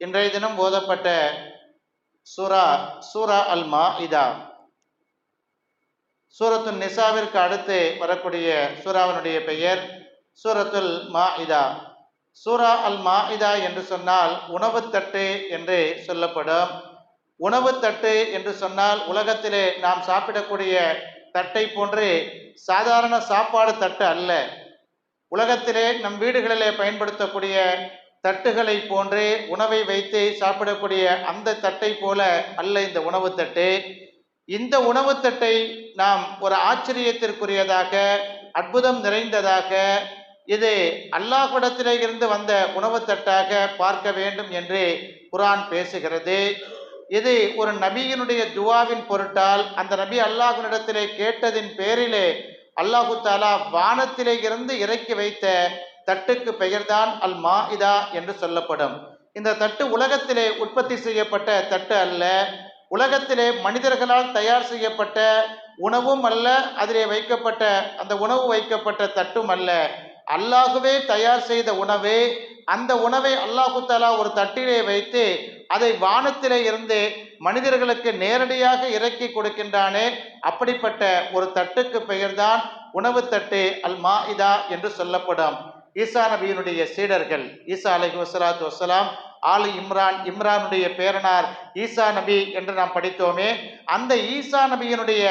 இன்றைய தினம் ஓதப்பட்ட சூரா சூரா அல் மா இதா சூரத்து நிசாவிற்கு அடுத்து வரக்கூடிய சூராவினுடைய பெயர் சூரத்துல் மா இதா சூரா அல் மா இதா என்று சொன்னால் உணவு தட்டு என்று சொல்லப்படும். உணவுத்தட்டு என்று சொன்னால் உலகத்திலே நாம் சாப்பிடக்கூடிய தட்டை போன்று சாதாரண சாப்பாடு தட்டு அல்ல. உலகத்திலே நம் வீடுகளிலே பயன்படுத்தக்கூடிய தட்டுகளை போன்றே உணவை வைத்து சாப்பிடக்கூடிய அந்த தட்டை போல அல்ல இந்த உணவு தட்டு. இந்த உணவு தட்டை நாம் ஒரு ஆச்சரியத்திற்குரியதாக அற்புதம் நிறைந்ததாக இது அல்லாஹ்விடத்திலே இருந்து வந்த உணவு தட்டாக பார்க்க வேண்டும் என்று குரான் பேசுகிறது. இது ஒரு நபியினுடைய துவாவின் பொருட்டால் அந்த நபி அல்லாஹ்வினிடத்திலே கேட்டதின் பேரிலே அல்லாஹு தாலா வானத்திலே இருந்து இறக்கி வைத்த தட்டுக்கு பெயர்தான் அல் மாஇதா என்று சொல்லப்படும். இந்த தட்டு உலகத்திலே உற்பத்தி செய்யப்பட்ட தட்டு அல்ல. உலகத்திலே மனிதர்களால் தயார் செய்யப்பட்ட உணவும் அல்ல. அதிலே வைக்கப்பட்ட அந்த உணவு வைக்கப்பட்ட தட்டும் அல்ல. அல்லாஹுவே தயார் செய்த உணவு அந்த உணவை அல்லாஹு தாலா ஒரு தட்டிலே வைத்து அதை வானத்திலே இருந்து மனிதர்களுக்கு நேரடியாக இறக்கி கொடுக்கின்றானே. அப்படிப்பட்ட ஒரு தட்டுக்கு பெயர்தான் உணவு தட்டு அல் மா இதா என்று சொல்லப்படும். ஈசா நபியினுடைய சீடர்கள் ஈசா அலஹி வசலாத்து வசலாம் ஆலு இம்ரான் இம்ரானுடைய பேரனார் ஈசா நபி என்று நாம் படித்தோமே அந்த ஈசா நபியினுடைய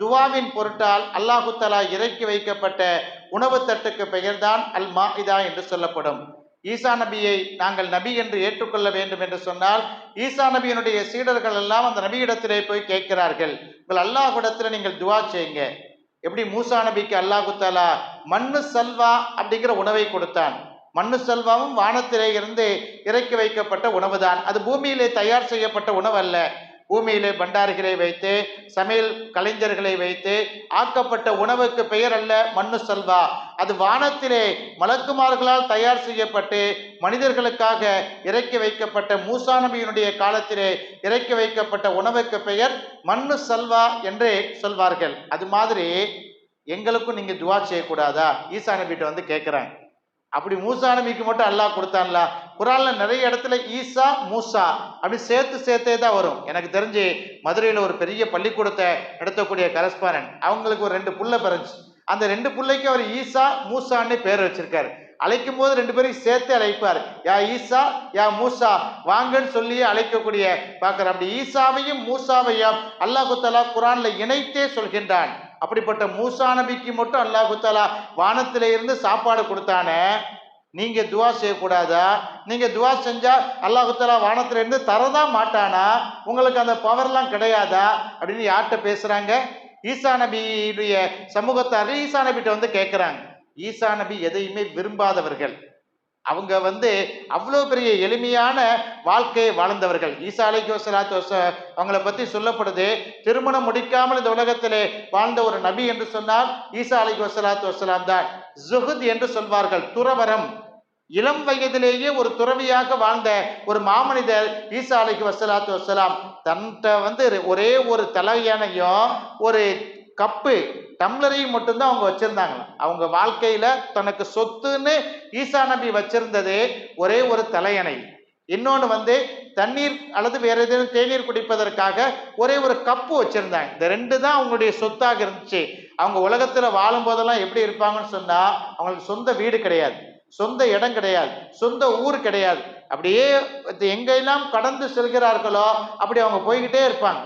துவாவின் பொருட்டால் அல்லாஹு தலா இறக்கி வைக்கப்பட்ட உணவு தட்டுக்கு பெயர்தான் அல் மாஹிதா என்று சொல்லப்படும். ஈசா நபியை நாங்கள் நபி என்று ஏற்றுக்கொள்ள வேண்டும் என்று சொன்னால் ஈசா நபியினுடைய சீடர்கள் எல்லாம் அந்த நபியிடத்திலே போய் கேட்கிறார்கள். உங்கள் அல்லாஹ் இடத்துல நீங்கள் துவா செய்யுங்க. எப்படி மூசா நபிக்கு அல்லாஹு தாலா மண்ணு சல்வா அப்படிங்கிற உணவை கொடுத்தான். மண்ணு செல்வாவும் வானத்திலே இருந்து இறக்கி வைக்கப்பட்ட உணவுதான். அது பூமியிலே தயார் செய்யப்பட்ட உணவு அல்ல பூமியிலே பண்டாரிகளை வைத்து சமையல் கலைஞர்களை வைத்து ஆக்கப்பட்ட உணவுக்கு பெயர் அல்ல மண்ணு செல்வா. அது வானத்திலே மலக்குமார்களால் தயார் செய்யப்பட்டு மனிதர்களுக்காக இறக்கி வைக்கப்பட்ட மூசா நபியினுடைய காலத்திலே இறக்கி வைக்கப்பட்ட உணவுக்கு பெயர் மண்ணு செல்வா என்று சொல்வார்கள். அது மாதிரி எங்களுக்கும் நீங்கள் துவா செய்யக்கூடாதா? ஈசா நபிகிட்ட வந்து கேட்குறாங்க அப்படி மூசா நபிக்கு மட்டும் அல்லாஹ் கொடுத்தான்ல. குரான்ல நிறைய இடத்துல ஈசா மூசா அப்படி சேர்த்து சேர்த்தே தான் வரும். எனக்கு தெரிஞ்சு மதுரையில் ஒரு பெரிய பள்ளிக்கூடத்தை நடத்தக்கூடிய கரஸ்பாரன் அவங்களுக்கு ஒரு ரெண்டு புள்ள பிறந்துச்சு. அந்த ரெண்டு பிள்ளைக்கு அவர் ஈசா மூசான்னு பேர் வச்சிருக்காரு. அழைக்கும் போது ரெண்டு பேரும் சேர்த்து அழைப்பார். யா ஈசா யா மூசா வாங்கன்னு சொல்லியே அழைக்கக்கூடிய பார்க்குற அப்படி ஈசாவையும் மூசாவையும் அல்லாஹு தலா குரான்ல இணைத்தே சொல்கின்றான். அப்படிப்பட்ட மூசா நபிக்கு மட்டும் அல்லாஹு தாலா வானத்தில இருந்து சாப்பாடு கொடுத்தானே? நீங்க துவா செய்யக்கூடாதா? நீங்க துவா செஞ்சா அல்லாஹு தாலா வானத்துல இருந்து தரதான் மாட்டானா? உங்களுக்கு அந்த பவர்லாம் கிடையாதா? அப்படின்னு யார்கிட்ட பேசுறாங்க? ஈசா நபியுடைய சமூகத்தார் ஈசா நபிகிட்ட வந்து கேட்குறாங்க ஈசா நபி எதையுமே விரும்பாதவர்கள். அவங்க வந்து அவ்வளோ பெரிய எளிமையான வாழ்க்கையை வாழ்ந்தவர்கள். ஈசா அலைக்கு வசலாத்து வச அவங்கள பற்றி சொல்லப்படுது திருமணம் முடிக்காமல் இந்த உலகத்திலே வாழ்ந்த ஒரு நபி என்று சொன்னால் ஈசா அலைக்கு வசலாத்து வசலாம் தான். ஜுஹுத் என்று சொல்வார்கள் துறவரம் இளம் வயதிலேயே ஒரு துறவியாக வாழ்ந்த ஒரு மாமனிதர் ஈசா அலைக்கு வசலாத்து வசலாம் தன்ட்ட வந்து ஒரே ஒரு தலையணையும் ஒரு கப்பு டம்ளரையும் மட்டும்தான் அவங்க வச்சிருந்தாங்களாம் அவங்க வாழ்க்கையில தனக்கு சொத்துன்னு ஈசா நபி வச்சிருந்தது ஒரே ஒரு தலையணை. இன்னொன்று வந்து தண்ணீர் அல்லது வேற ஏதேனும் தேநீர் குடிப்பதற்காக ஒரே ஒரு கப்பு வச்சிருந்தாங்க. இந்த ரெண்டு தான் அவங்களுடைய சொத்தாக இருந்துச்சு. அவங்க உலகத்துல வாழும் போதெல்லாம் எப்படி இருப்பாங்கன்னு சொன்னா அவங்களுக்கு சொந்த வீடு கிடையாது சொந்த இடம் கிடையாது சொந்த ஊர் கிடையாது. அப்படியே எங்கெல்லாம் கடந்து செல்கிறார்களோ அப்படி அவங்க போய்கிட்டே இருப்பாங்க.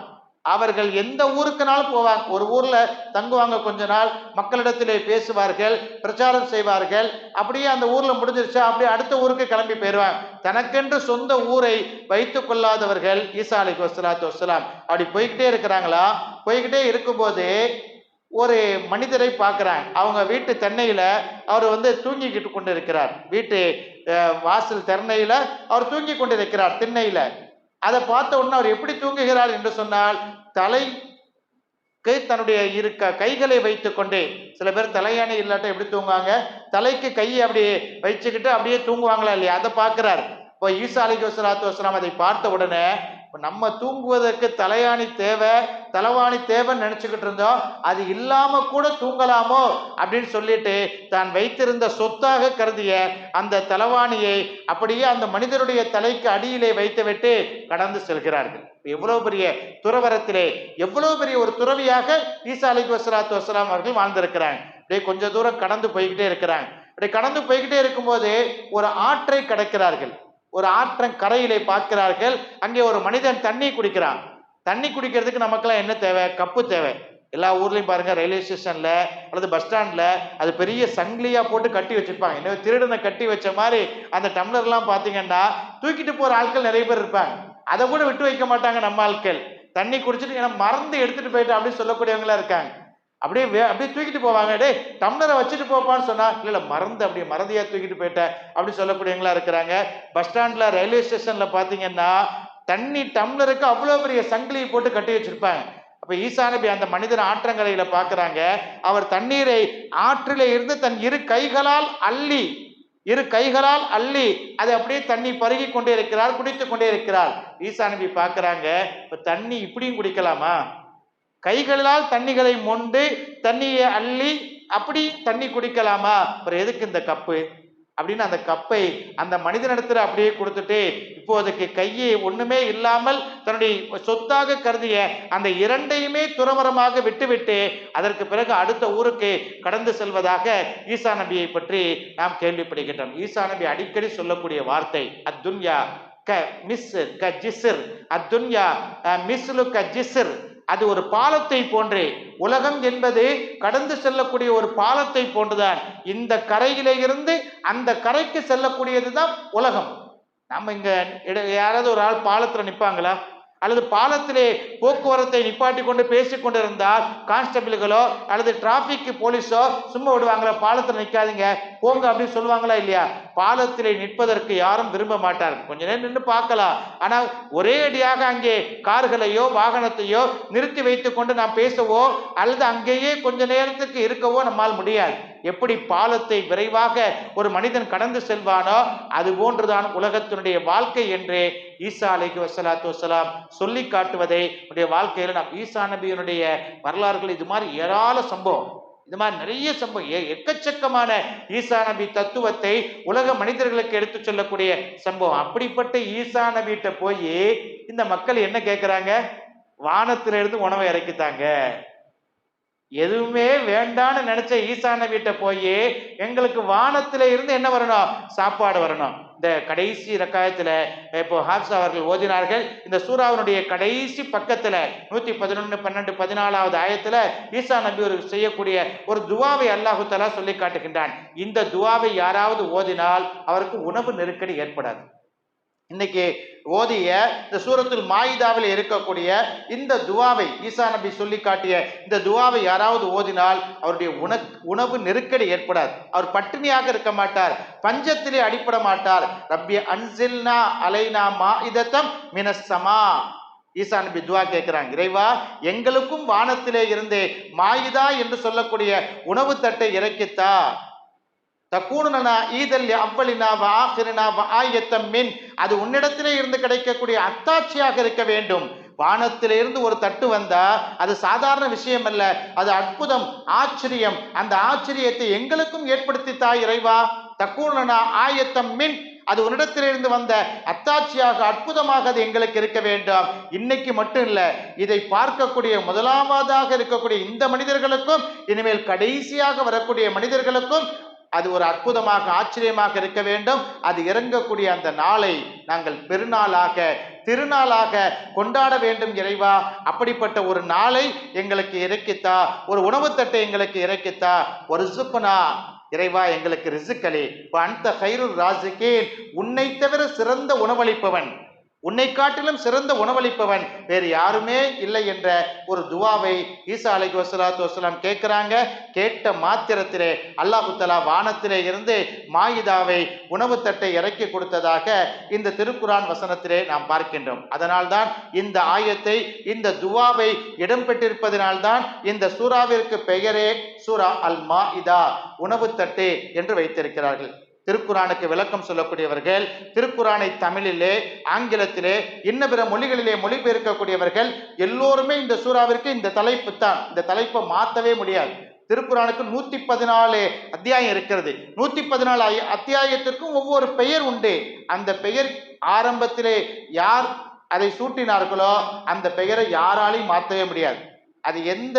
அவர்கள் எந்த ஊருக்குனாலும் போவாங்க. ஒரு ஊர்ல தங்குவாங்க கொஞ்ச நாள் மக்களிடத்திலே பேசுவார்கள் பிரச்சாரம் செய்வார்கள். அப்படியே அந்த ஊர்ல முடிஞ்சிருச்சா அப்படியே அடுத்த ஊருக்கு கிளம்பி போயிடுவாங்க. தனக்கென்று சொந்த ஊரை வைத்து கொள்ளாதவர்கள் ஈசா அலி வசலாத்து வசலாம் அப்படி போய்கிட்டே இருக்கிறாங்களா? போய்கிட்டே இருக்கும்போது ஒரு மனிதரை பார்க்குறாங்க. அவங்க வீட்டு தென்னையில் அவர் வந்து தூங்கிக்கிட்டு கொண்டு இருக்கிறார் வீட்டு வாசல் தென்னையில் அவர் தூங்கி கொண்டு இருக்கிறார் அதை பார்த்த உடனே அவர் எப்படி தூங்குகிறார் என்று சொன்னால் தலைக்கு தன்னுடைய இருக்க கைகளை வைத்துக்கொண்டே. சில பேர் தலையாணி இல்லாட்ட எப்படி தூங்குவாங்க? தலைக்கு கையை அப்படியே வச்சுக்கிட்டு அப்படியே தூங்குவாங்களா இல்லையா? அதை பார்க்குறாரு. இப்போ ஈசா அலிக்கு வசலாத்து வசலாம் அதை பார்த்த உடனே இப்போ நம்ம தூங்குவதற்கு தலையாணி தேவை தலைவாணி தேவைன்னு நினச்சிக்கிட்டு இருந்தோம். அது இல்லாமல் கூட தூங்கலாமோ அப்படின்னு சொல்லிட்டு தான் வைத்திருந்த சொத்தாக கருதிய அந்த தலைவாணியை அப்படியே அந்த மனிதருடைய தலைக்கு அடியிலே வைத்துவிட்டு கடந்து செல்கிறார்கள். எவ்வளவு பெரிய துறவரத்திலே எவ்வளவு பெரிய ஒரு துறவியாக ஈசா அலிக் வசலாத்து வசலாம் அவர்கள் வாழ்ந்திருக்கிறாங்க. அப்படியே கொஞ்ச தூரம் கடந்து போய்கிட்டே இருக்கிறாங்க. அப்படி கடந்து போய்கிட்டே இருக்கும்போது ஒரு ஆற்றை கடக்கிறார்கள். ஒரு ஆற்றங் கரையிலே பார்க்கிறார்கள். அங்கே ஒரு மனிதன் தண்ணி குடிக்கிறான். தண்ணி குடிக்கிறதுக்கு நமக்கெல்லாம் என்ன தேவை? கப்பு தேவை. எல்லா ஊர்லயும் பாருங்க ரயில்வே ஸ்டேஷன்ல அல்லது பஸ் ஸ்டாண்ட்ல அது பெரிய சங்கிலியா போட்டு கட்டி வச்சிருப்பாங்க. என்ன திருடனை கட்டி வச்ச மாதிரி அந்த டம்ளர்லாம் பாத்தீங்கன்னா தூக்கிட்டு போற ஆட்கள் நிறைய பேர் இருப்பாங்க. அதை கூட விட்டு வைக்க மாட்டாங்க நம்ம ஆட்கள். தண்ணி குடிச்சிட்டு ஏன்னா மறந்து எடுத்துட்டு போயிட்டு அப்படின்னு சொல்லக்கூடியவங்களா இருக்காங்க. அப்படியே அப்படியே தூக்கிட்டு போவாங்க. டே டம்ளரை வச்சுட்டு போப்பான்னு சொன்னா இல்ல மறந்து அப்படியே மறதியா தூக்கிட்டு போயிட்டேன் அப்படி சொல்லக்கூடியவங்களா இருக்கிறாங்க. பஸ் ஸ்டாண்ட்ல ரயில்வே ஸ்டேஷன்ல பாத்தீங்கன்னா தண்ணி டம்ளருக்கு அவ்வளவு பெரிய சங்கிலியை போட்டு கட்டி வச்சிருப்பாங்க. அப்ப ஈசா நபி அந்த மனிதன் ஆற்றங்கரையில பாக்குறாங்க. அவர் தண்ணீரை ஆற்றில இருந்து தன் இரு கைகளால் அள்ளி இரு கைகளால் அள்ளி அதை அப்படியே தண்ணி பருகி கொண்டே இருக்கிறார் குடித்து கொண்டே இருக்கிறார். ஈசா நபி பார்க்குறாங்க இப்ப தண்ணி இப்படியும் குடிக்கலாமா? கைகளால் தண்ணிகளை மொண்டு தண்ணியை அள்ளி அப்படி தண்ணி குடிக்கலாமா? அப்புறம் எதுக்கு இந்த கப்பு? அப்படின்னு அந்த கப்பை அந்த மனிதனிடத்துல அப்படியே கொடுத்துட்டு இப்போதைக்கு கையை ஒண்ணுமே இல்லாமல் தன்னுடைய சொத்தாக கருதிய அந்த இரண்டையுமே துறவரமாக விட்டுவிட்டு அதற்கு பிறகு அடுத்த ஊருக்கு கடந்து செல்வதாக ஈசா நபியை பற்றி நாம் கேள்விப்படுகின்றோம். ஈசா நபி அடிக்கடி சொல்லக்கூடிய வார்த்தை அத்துன்யா க மிஸ் க ஜிசிர் அத்துன்யா மிஸ்லு க ஜிசிர் அது ஒரு பாலத்தை போன்றே. உலகம் என்பது கடந்து செல்லக்கூடிய ஒரு பாலத்தை போன்றுதான். இந்த கரையில இருந்து அந்த கரைக்கு செல்லக்கூடியது தான் உலகம். நம்ம இங்க இட- யாராவது ஒரு ஆள் பாலத்துல நிப்பாங்களா? அல்லது பாலத்திலே போக்குவரத்தை நிப்பாட்டி கொண்டு பேசிக் கொண்டிருந்தால் கான்ஸ்டபிள்களோ அல்லது டிராபிக் போலீஸோ சும்மா விடுவாங்களா? பாலத்தில் நிற்காதீங்க போங்க அப்படின்னு சொல்லுவாங்களா இல்லையா? பாலத்திலே நிற்பதற்கு யாரும் விரும்ப மாட்டார்கள். கொஞ்ச நேரம் நின்று பார்க்கலாம். ஆனால் ஒரே அடியாக அங்கே கார்களையோ வாகனத்தையோ நிறுத்தி வைத்துக் கொண்டு நாம் பேசவோ அல்லது அங்கேயே கொஞ்ச நேரத்துக்கு இருக்கவோ நம்மால் முடியாது. எப்படி பாலத்தை விரைவாக ஒரு மனிதன் கடந்து செல்வானோ அது போன்றுதான் உலகத்தினுடைய வாழ்க்கை என்று ஈசா அலைக்கு வசலாத்து வசலாம் சொல்லி காட்டுவதை உடைய வாழ்க்கையில் நாம் ஈசா நபியினுடைய வரலாறுகள் இது மாதிரி ஏராள சம்பவம். இது மாதிரி நிறைய சம்பவம். எக்கச்சக்கமான ஈசா நபி தத்துவத்தை உலக மனிதர்களுக்கு எடுத்துச் சொல்லக்கூடிய சம்பவம். அப்படிப்பட்ட ஈசா நபிட்ட போய் இந்த மக்கள் என்ன கேட்குறாங்க வானத்திலிருந்து இருந்து உணவை இறக்கித்தாங்க எதுவுமே வேண்டான்னு நினைச்ச ஈசான வீட்டை போய் எங்களுக்கு வானத்துல இருந்து என்ன வரணும்? சாப்பாடு வரணும். இந்த கடைசி ரக்காயத்துல இப்போ ஹாப்ஸ் அவர்கள் ஓதினார்கள். இந்த சூறாவினுடைய கடைசி பக்கத்துல நூத்தி பதினொன்னு பன்னெண்டு பதினாலாவது ஆயத்துல ஈசா நபி ஒரு செய்யக்கூடிய ஒரு துவாவை அல்லாஹு சொல்லி காட்டுகின்றான். இந்த துவாவை யாராவது ஓதினால் அவருக்கு உணவு நெருக்கடி ஏற்படாது. இன்னைக்கு ஓதிய இந்த சூரத்தில் மாயிதாவில் இருக்கக்கூடிய இந்த துவாவை ஈசா நபி சொல்லி காட்டிய இந்த துவாவை யாராவது ஓதினால் அவருடைய உண உணவு நெருக்கடி ஏற்படாது. அவர் பட்டினியாக இருக்க மாட்டார். பஞ்சத்திலே அடிப்பட மாட்டார். ரப்பி அன்சில்னா அலைனா மாஇதத்தம் மினசமா ஈசா நபி துவா கேட்கிறாங்க. இறைவா எங்களுக்கும் வானத்திலே இருந்து மாயிதா என்று சொல்லக்கூடிய உணவு தட்டை இறக்கித்தா. தக்கூணுனா ஈதல் அவ்வளினா வ ஆஹிரினா வ ஆயத்தம் மின். அது உன்னிடத்திலே இருந்து கிடைக்கக்கூடிய அத்தாட்சியாக இருக்க வேண்டும். வானத்திலிருந்து ஒரு தட்டு வந்தா அது சாதாரண விஷயம் அல்ல அது அற்புதம் ஆச்சரியம். அந்த ஆச்சரியத்தை எங்களுக்கும் ஏற்படுத்தி தாய் இறைவா. தக்கூணனா ஆயத்தம் மின். அது உன்னிடத்திலிருந்து வந்த அத்தாட்சியாக அற்புதமாக அது எங்களுக்கு இருக்க வேண்டும். இன்னைக்கு மட்டும் இல்லை இதை பார்க்கக்கூடிய முதலாவதாக இருக்கக்கூடிய இந்த மனிதர்களுக்கும் இனிமேல் கடைசியாக வரக்கூடிய மனிதர்களுக்கும் அது ஒரு அற்புதமாக ஆச்சரியமாக இருக்க வேண்டும். அது இறங்கக்கூடிய அந்த நாளை நாங்கள் பெருநாளாக திருநாளாக கொண்டாட வேண்டும் இறைவா. அப்படிப்பட்ட ஒரு நாளை எங்களுக்கு இறக்கித்தா ஒரு உணவுத்தட்டை எங்களுக்கு இறக்கித்தா. ஒரு சுப்பனா இறைவா எங்களுக்கு ரிசுக்களே. அந்த ஹைருல் ராசிக்கேன் உன்னை தவிர சிறந்த உணவளிப்பவன். உன்னை காட்டிலும் சிறந்த உணவளிப்பவன் வேறு யாருமே இல்லை என்ற ஒரு துவாவை ஈசா அலைஹி வசலாத்து வசலாம் கேட்குறாங்க. கேட்ட மாத்திரத்திலே அல்லாஹு தலா வானத்திலே இருந்து மாயிதாவை உணவு தட்டை இறக்கி கொடுத்ததாக இந்த திருக்குரான் வசனத்திலே நாம் பார்க்கின்றோம். அதனால்தான் இந்த ஆயத்தை இந்த துவாவை இடம்பெற்றிருப்பதனால்தான் இந்த சூறாவிற்கு பெயரே சூரா அல் மாஇதா உணவு தட்டு என்று வைத்திருக்கிறார்கள். திருக்குறானுக்கு விளக்கம் சொல்லக்கூடியவர்கள் திருக்குறானை தமிழிலே ஆங்கிலத்திலே இன்ன பிற மொழிகளிலே மொழிபெயர்க்கக்கூடியவர்கள் எல்லோருமே இந்த சூறாவிற்கு இந்த தலைப்பு தான். இந்த தலைப்பை மாற்றவே முடியாது. திருக்குறானுக்கு நூற்றி பதினாலு அத்தியாயம் இருக்கிறது. நூற்றி பதினாலு அத்தியாயத்திற்கும் ஒவ்வொரு பெயர் உண்டு. அந்த பெயர் ஆரம்பத்திலே யார் அதை சூட்டினார்களோ அந்த பெயரை யாராலையும் மாற்றவே முடியாது. அது எந்த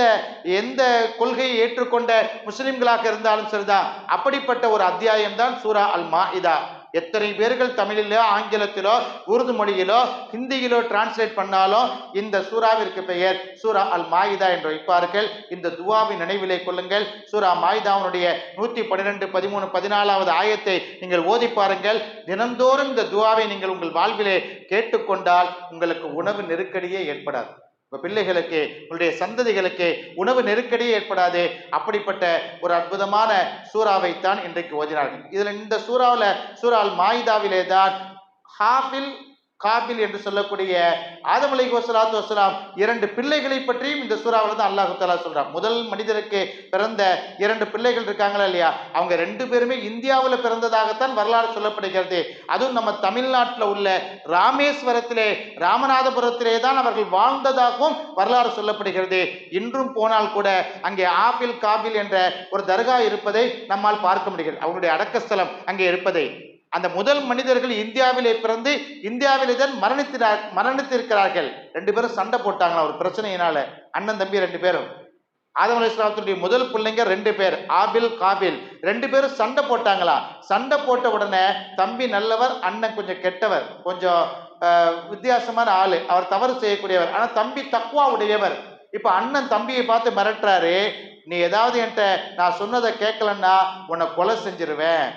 எந்த கொள்கையை ஏற்றுக்கொண்ட முஸ்லிம்களாக இருந்தாலும் சரிதான். அப்படிப்பட்ட ஒரு அத்தியாயம் தான் சூரா அல் மா இதா எத்தனை பேர்கள் தமிழிலோ ஆங்கிலத்திலோ உருது மொழியிலோ ஹிந்தியிலோ டிரான்ஸ்லேட் பண்ணாலும் இந்த சூறாவிற்கு பெயர் சூரா அல் மாயிதா என்று வைப்பார்கள். இந்த துவாவின் நினைவிலே கொள்ளுங்கள். சூரா மாயிதாவுடைய நூற்றி பன்னிரெண்டு பதிமூணு பதினாலாவது ஆயத்தை நீங்கள் ஓதி பாருங்கள். தினந்தோறும் இந்த துவாவை நீங்கள் உங்கள் வாழ்விலே கேட்டுக்கொண்டால் உங்களுக்கு உணவு நெருக்கடியே ஏற்படாது. உங்கள் பிள்ளைகளுக்கு உங்களுடைய சந்ததிகளுக்கு உணவு நெருக்கடியே ஏற்படாது. அப்படிப்பட்ட ஒரு அற்புதமான சூறாவைத்தான் இன்றைக்கு ஓதினார்கள். இதில் இந்த சூறாவில் சூறால் மாயிதாவிலே தான் ஹாஃபில் காபில் என்று சொல்லக்கூடிய ஆதம் அலைஹி வஸலாத்து வசலாம் இரண்டு பிள்ளைகளை பற்றியும் இந்த சூறாவில் தான் அல்லாஹு தஆலா சொல்றான். முதல் மனிதருக்கு பிறந்த இரண்டு பிள்ளைகள் இருக்காங்களா இல்லையா? அவங்க ரெண்டு பேருமே இந்தியாவில் பிறந்ததாகத்தான் வரலாறு சொல்லப்படுகிறது. அதுவும் நம்ம தமிழ்நாட்டில் உள்ள ராமேஸ்வரத்திலே ராமநாதபுரத்திலே தான் அவர்கள் வாழ்ந்ததாகவும் வரலாறு சொல்லப்படுகிறது. இன்றும் போனால் கூட அங்கே ஆபில் காபில் என்ற ஒரு தர்கா இருப்பதை நம்மால் பார்க்க முடிகிறது. அவருடைய அடக்கஸ்தலம் அங்கே இருப்பதை. அந்த முதல் மனிதர்கள் இந்தியாவிலே பிறந்து இந்தியாவிலே தான் மரணித்தினார் மரணித்திருக்கிறார்கள். ரெண்டு பேரும் சண்டை போட்டாங்களா ஒரு பிரச்சனையினால. அண்ணன் தம்பி ரெண்டு பேரும். ஆதம் அலிஸ்லாத்துடைய முதல் பிள்ளைங்க ரெண்டு பேர் ஆபில் காபில். ரெண்டு பேரும் சண்டை போட்டாங்களா சண்டை போட்ட உடனே தம்பி நல்லவர் அண்ணன் கொஞ்சம் கெட்டவர் கொஞ்சம் வித்தியாசமான ஆள். அவர் தவறு செய்யக்கூடியவர். ஆனால் தம்பி தக்குவா உடையவர். இப்போ அண்ணன் தம்பியை பார்த்து மிரட்டுறாரு. நீ ஏதாவது என்கிட்ட நான் சொன்னதை கேட்கலன்னா உன்னை கொலை செஞ்சிருவேன்.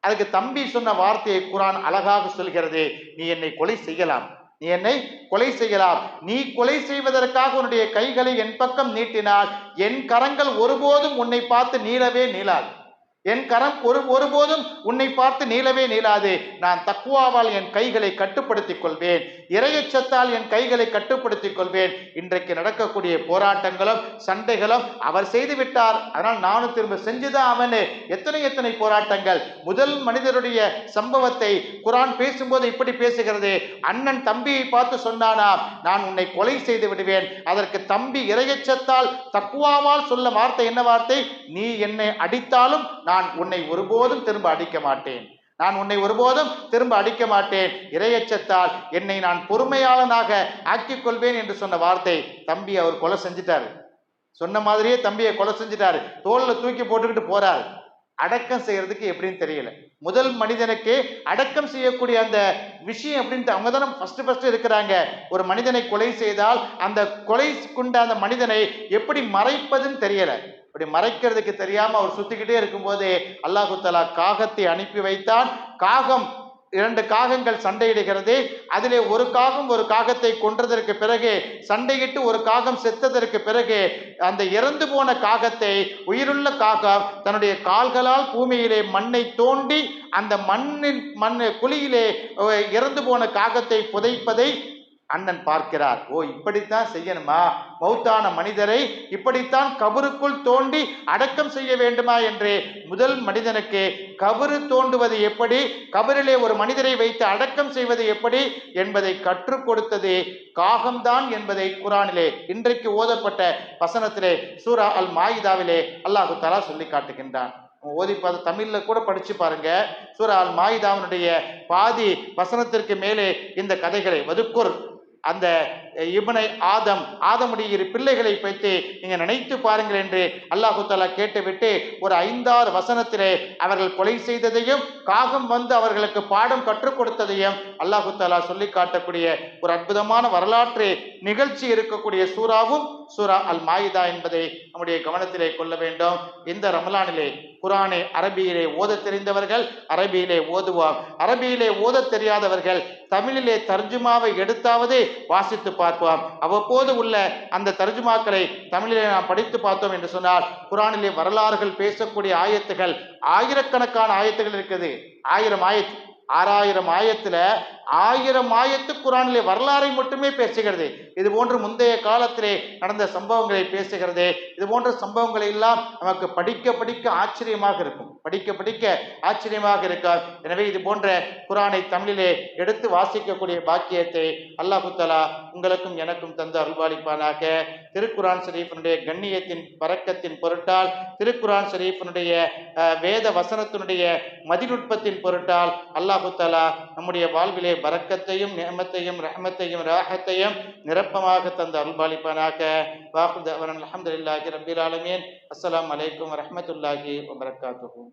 அதுக்கு தம்பி சொன்ன வார்த்தையை குரான் அழகாக சொல்கிறது நீ என்னை கொலை செய்யலாம். நீ என்னை கொலை செய்யலாம். நீ கொலை செய்வதற்காக உன்னுடைய கைகளை என் பக்கம் நீட்டினால் என் கரங்கள் ஒருபோதும் உன்னை பார்த்து நீளவே நீளாது. என் கரம் ஒரு ஒருபோதும் உன்னை பார்த்து நீளவே நீளாது. நான் தக்குவாவால் என் கைகளை கட்டுப்படுத்திக் கொள்வேன். இரையச்சத்தால் என் கைகளை கட்டுப்படுத்திக் கொள்வேன். இன்றைக்கு நடக்கக்கூடிய போராட்டங்களும் சண்டைகளும் அவர் செய்து விட்டார். அதனால் நானும் திரும்ப செஞ்சுதான் அவனு எத்தனை எத்தனை போராட்டங்கள். முதல் மனிதருடைய சம்பவத்தை குரான் பேசும்போது இப்படி பேசுகிறது. அண்ணன் தம்பியை பார்த்து சொன்னானா நான் உன்னை கொலை செய்து விடுவேன். அதற்கு தம்பி இரையச்சத்தால் தக்குவாவால் சொல்ல வார்த்தை என்ன வார்த்தை? நீ என்னை அடித்தாலும் நான் உன்னை ஒருபோதும் திரும்ப அடிக்க மாட்டேன். நான் உன்னை ஒருபோதும் திரும்ப அடிக்க மாட்டேன். இரையச்சத்தால் என்னை நான் பொறுமையாளனாக ஆக்கிக் கொள்வேன் என்று சொன்ன வார்த்தை தம்பி அவர் கொலை செஞ்சிட்டாரு. சொன்ன மாதிரியே தம்பியை கொலை செஞ்சிட்டாரு. தோல்ல தூக்கி போட்டுக்கிட்டு போறாரு. அடக்கம் செய்யறதுக்கு எப்படின்னு தெரியல. முதல் மனிதனுக்கு அடக்கம் செய்யக்கூடிய அந்த விஷயம் அப்படின்னு அவங்க தானே ஃபர்ஸ்ட் ஃபர்ஸ்ட் இருக்கிறாங்க. ஒரு மனிதனை கொலை செய்தால் அந்த கொலை கொண்ட அந்த மனிதனை எப்படி மறைப்பதுன்னு தெரியல. இப்படி மறைக்கிறதுக்கு தெரியாம அவர் சுத்திக்கிட்டே இருக்கும்போது அல்லாஹு தலா காகத்தை அனுப்பி வைத்தான். காகம் இரண்டு காகங்கள் சண்டையிடுகிறது. அதிலே ஒரு காகம் ஒரு காகத்தை கொன்றதற்கு பிறகு சண்டையிட்டு ஒரு காகம் செத்ததற்கு பிறகு அந்த இறந்து போன காகத்தை உயிருள்ள காகம் தன்னுடைய கால்களால் பூமியிலே மண்ணை தோண்டி அந்த மண்ணின் மண் குழியிலே இறந்து போன காகத்தை புதைப்பதை அண்ணன் பார்க்கிறார். ஓ இப்படித்தான் செய்யணுமா? மௌத்தான மனிதரை இப்படித்தான் கபருக்குள் தோண்டி அடக்கம் செய்ய வேண்டுமா என்று முதல் மனிதனுக்கு கபரு தோண்டுவது எப்படி? கபரிலே ஒரு மனிதரை வைத்து அடக்கம் செய்வது எப்படி என்பதை கற்றுக் கொடுத்தது காகம்தான் என்பதை குரானிலே இன்றைக்கு ஓதப்பட்ட வசனத்திலே சூரா அல் மாயிதாவிலே அல்லாஹு தலா சொல்லி காட்டுகின்றான். ஓதி பார்த்து தமிழில் கூட படிச்சு பாருங்க. சூரா அல் மாயிதாவினுடைய பாதி வசனத்திற்கு மேலே இந்த கதைகளை வதுக்குர் அந்த இவனை ஆதம் ஆதமுடைய இரு பிள்ளைகளை பற்றி நீங்கள் நினைத்து பாருங்கள் என்று அல்லாஹு தாலா கேட்டுவிட்டு ஒரு ஐந்தாறு வசனத்திலே அவர்கள் கொலை செய்ததையும் காகம் வந்து அவர்களுக்கு பாடம் கற்றுக் கொடுத்ததையும் அல்லாஹு தாலா சொல்லி காட்டக்கூடிய ஒரு அற்புதமான வரலாற்று நிகழ்ச்சி இருக்கக்கூடிய சூறாவும் சூரா அல் மாயிதா என்பதை நம்முடைய கவனத்திலே கொள்ள வேண்டும். இந்த ரமலானிலே குரானை அரபியிலே ஓதத் தெரிந்தவர்கள் அரபியிலே ஓதுவார். அரபியிலே ஓதத் தெரியாதவர்கள் தமிழிலே தர்ஜுமாவை எடுத்தாவது வாசித்து பார்ப்போம். அவ்வப்போது உள்ள அந்த தர்ஜுமாக்களை தமிழிலே நாம் படித்து பார்த்தோம் என்று சொன்னால் குரானிலே வரலாறுகள் பேசக்கூடிய ஆயத்துகள் ஆயிரக்கணக்கான ஆயத்துகள் இருக்குது. ஆயிரம் ஆயத்து ஆறாயிரம் ஆயத்துல ஆயிரம் ஆயத்து குரானிலே வரலாறை மட்டுமே பேசுகிறது. இது போன்று முந்தைய காலத்திலே நடந்த சம்பவங்களை பேசுகிறது. இது போன்ற சம்பவங்களை எல்லாம் நமக்கு படிக்க படிக்க ஆச்சரியமாக இருக்கும். படிக்க படிக்க ஆச்சரியமாக இருக்கார். எனவே இது போன்ற குரானை தமிழிலே எடுத்து வாசிக்கக்கூடிய பாக்கியத்தை அல்லாஹுத்தலா உங்களுக்கும் எனக்கும் தந்து அருள்வாளிப்பானாக. திருக்குரான் ஷரீஃபினுடைய கண்ணியத்தின் பறக்கத்தின் பொருட்டால் திருக்குரான் ஷரீஃபினுடைய வேத வசனத்தினுடைய மதிநுட்பத்தின் பொருட்டால் அல்லாஹுத்தலா நம்முடைய வாழ்விலே பறக்கத்தையும் நேமத்தையும் ரஹமத்தையும் ராகத்தையும் நிரப்பமாக தந்த அருள்பாலிப்பானாக. வாஹுத் அலமதுல்லாஹி ரபில் ஆலமீன். அஸ்லாம் அலைக்கும் வரமத்துல்லாஹி வபரகாத்துகும்